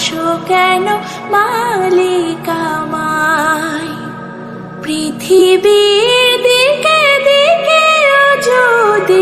ভালোবাসো কেন মালিক আমায়? পৃথিবীর দিকে দিকে যদি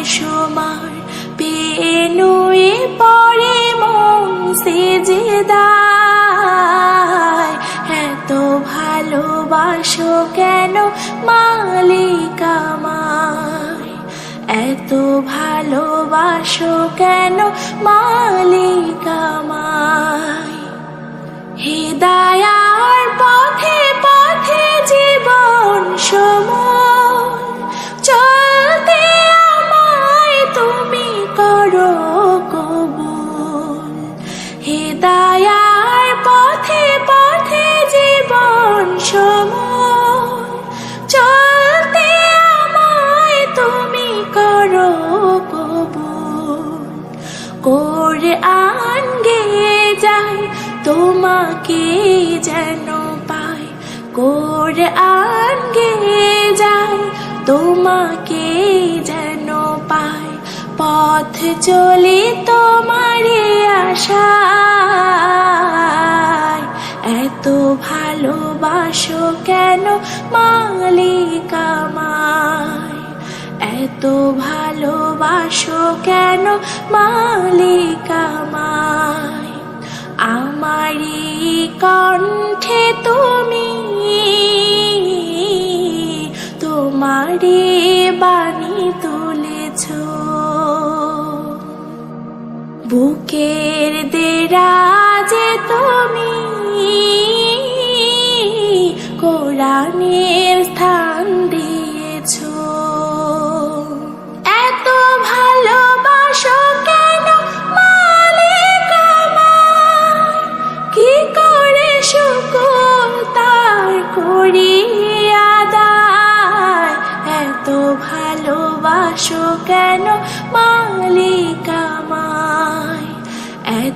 বেসমার পেনুয়ে পরে মন সেজেদায়। এত ভালোবাসো কেন মালিক আমায়? এত ভালোবাসো কেন মালিক আমায়? হৃদয়ার পথে পথে জীবন সময় কোরআন গে যায়, তোমাকে যেন পায় পথ চলে তোমারে আশায়। এত ভালোবাসো কেন মালিক আমায়? এত ভালোবাসো কেন মালিক আমায়? আমারি কণ্ঠে তুমি তোমারি বাণী তুলেছ। বুকের দেরাজে তুমি কোরআনের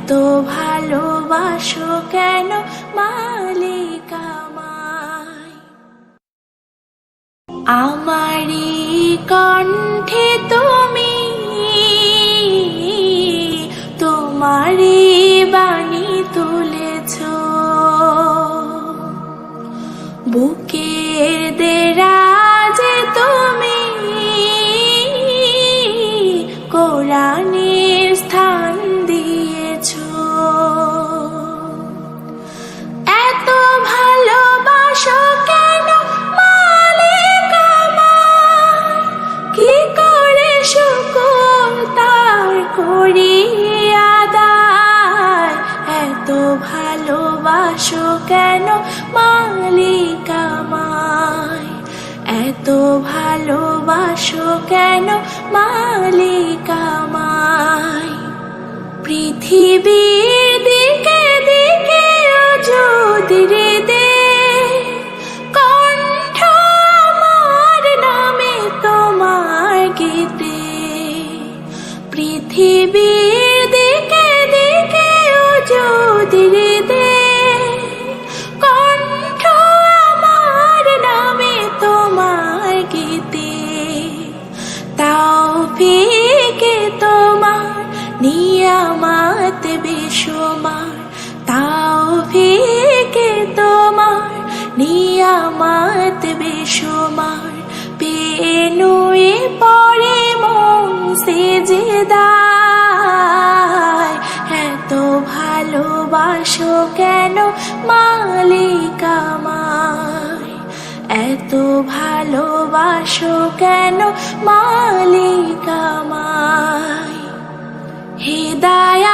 এত ভালোবাসো কেন মালিক আমায়? আমারি কণ্ঠে তুমি এত ভালোবাসো কেন মালিক আমায়? পৃথিবীর দিকে দিকে যদি দে বেসমার তাও ফিকে তোমার নিয়ামত বেসমার। পেনুয়ে পরে মন সেজেদায় এত ভালোবাসো কেন মালিক আমায়? এত ভালোবাসো কেন মালিক আমায়? হৃদয়ার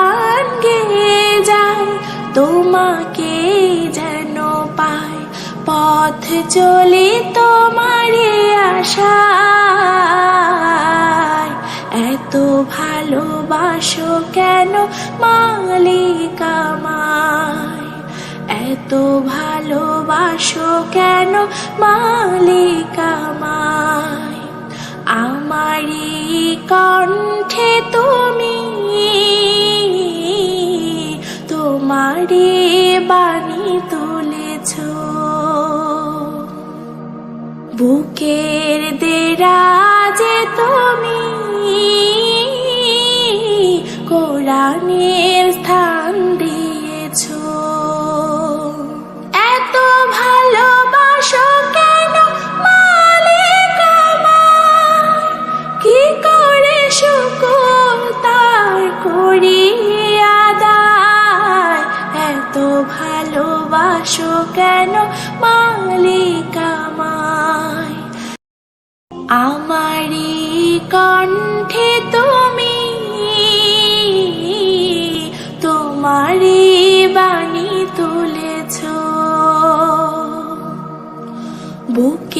তোমাকে যেন পায় পথ চলে তোমারে আশা এত ভালোবাসো কেন মালিক আমায়? এত ভালোবাসো কেন মালিক আমায়? আমারই কণ্ঠে তুমি তোমারে বাণী তুলেছ। বুকের দেরাজে তুমি কোরআনের তোমারই বাণী তুলেছ। বুক